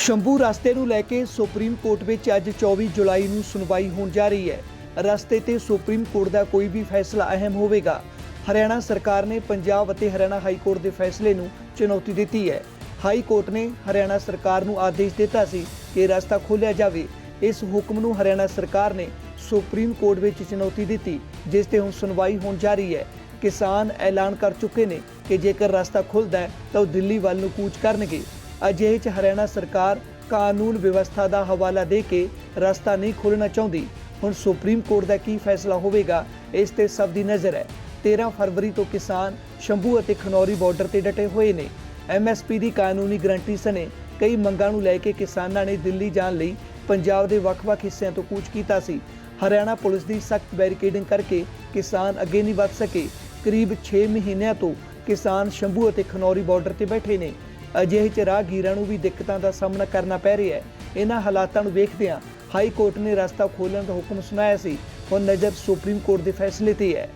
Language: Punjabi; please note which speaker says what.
Speaker 1: ਸ਼ੰਭੂ ਰਸਤੇ ਨੂੰ ਲੈ ਕੇ ਸੁਪਰੀਮ ਕੋਰਟ ਵਿੱਚ ਅੱਜ 24 ਜੁਲਾਈ ਨੂੰ ਸੁਣਵਾਈ ਹੋਣ ਜਾ ਰਹੀ ਹੈ। ਰਸਤੇ ਤੇ ਸੁਪਰੀਮ ਕੋਰਟ ਦਾ ਕੋਈ ਵੀ ਫੈਸਲਾ ਅਹਿਮ ਹੋਵੇਗਾ। ਹਰਿਆਣਾ ਸਰਕਾਰ ਨੇ ਪੰਜਾਬ ਅਤੇ ਹਰਿਆਣਾ ਹਾਈ ਕੋਰਟ ਦੇ ਫੈਸਲੇ ਨੂੰ ਚੁਣੌਤੀ ਦਿੱਤੀ ਹੈ। ਹਾਈ ਕੋਰਟ ਨੇ ਹਰਿਆਣਾ ਸਰਕਾਰ ਨੂੰ ਆਦੇਸ਼ ਦਿੱਤਾ ਸੀ ਕਿ ਰਸਤਾ ਖੋਲ੍ਹਿਆ ਜਾਵੇ। ਇਸ ਹੁਕਮ ਨੂੰ ਹਰਿਆਣਾ ਸਰਕਾਰ ਨੇ ਸੁਪਰੀਮ ਕੋਰਟ ਵਿੱਚ ਚੁਣੌਤੀ ਦਿੱਤੀ, ਜਿਸ ਤੇ ਹੁਣ ਸੁਣਵਾਈ ਹੋਣ ਜਾ ਰਹੀ ਹੈ। ਕਿਸਾਨ ਐਲਾਨ ਕਰ ਚੁੱਕੇ ਨੇ ਕਿ ਜੇਕਰ ਰਸਤਾ ਖੁੱਲਦਾ ਹੈ, ਤਾਂ ਉਹ ਦਿੱਲੀ ਵੱਲ ਨੂੰ ਕੂਚ ਕਰਨਗੇ। ਅਜਿਹੇ 'ਚ ਹਰਿਆਣਾ ਸਰਕਾਰ ਕਾਨੂੰਨ ਵਿਵਸਥਾ ਦਾ ਹਵਾਲਾ ਦੇ ਕੇ ਰਸਤਾ ਨਹੀਂ ਖੋਲ੍ਹਣਾ ਚਾਹੁੰਦੀ। ਹੁਣ ਸੁਪਰੀਮ ਕੋਰਟ ਦਾ ਕੀ ਫੈਸਲਾ ਹੋਵੇਗਾ, ਇਸ ਤੇ ਸਭ ਦੀ ਨਜ਼ਰ ਹੈ। 13 ਫਰਵਰੀ ਤੋਂ ਕਿਸਾਨ ਸ਼ੰਭੂ ਅਤੇ ਖਨੌਰੀ ਬਾਰਡਰ ਤੇ ਡਟੇ ਹੋਏ ਨੇ। ਐਮਐਸਪੀ ਦੀ ਕਾਨੂੰਨੀ ਗਰੰਟੀ ਸਣੇ ਕਈ ਮੰਗਾਂ ਨੂੰ ਲੈ ਕੇ ਕਿਸਾਨਾਂ ਨੇ ਦਿੱਲੀ ਜਾਣ ਲਈ ਪੰਜਾਬ ਦੇ ਵੱਖ-ਵੱਖ ਹਿੱਸਿਆਂ ਤੋਂ ਕੂਚ ਕੀਤਾ ਸੀ। ਹਰਿਆਣਾ ਪੁਲਿਸ ਦੀ ਸਖਤ ਬੈਰੀਕੇਡਿੰਗ ਕਰਕੇ ਕਿਸਾਨ ਅੱਗੇ ਨਹੀਂ ਵਧ ਸਕੇ। ਕਰੀਬ 6 ਮਹੀਨਿਆਂ ਤੋਂ ਕਿਸਾਨ ਸ਼ੰਭੂ ਅਤੇ ਖਨੌਰੀ ਬਾਰਡਰ ਤੇ ਬੈਠੇ ਨੇ। ਅਜਿਹੇ ਚ ਰਾਹਗੀਰਾਂ ਨੂੰ ਵੀ ਦਿੱਕਤਾਂ ਦਾ ਸਾਹਮਣਾ ਕਰਨਾ ਪੈ ਰਿਹਾ ਹੈ। ਇਹਨਾਂ ਹਾਲਾਤਾਂ ਨੂੰ ਵੇਖਦਿਆਂ ਹਾਈ ਕੋਰਟ ਨੇ ਰਸਤਾ ਖੋਲ੍ਹਣ ਦਾ ਹੁਕਮ ਸੁਣਾਇਆ ਸੀ। ਹੁਣ ਨਜ਼ਰ ਸੁਪਰੀਮ ਕੋਰਟ ਦੇ ਫੈਸਲੇ ਤੇ ਹੈ।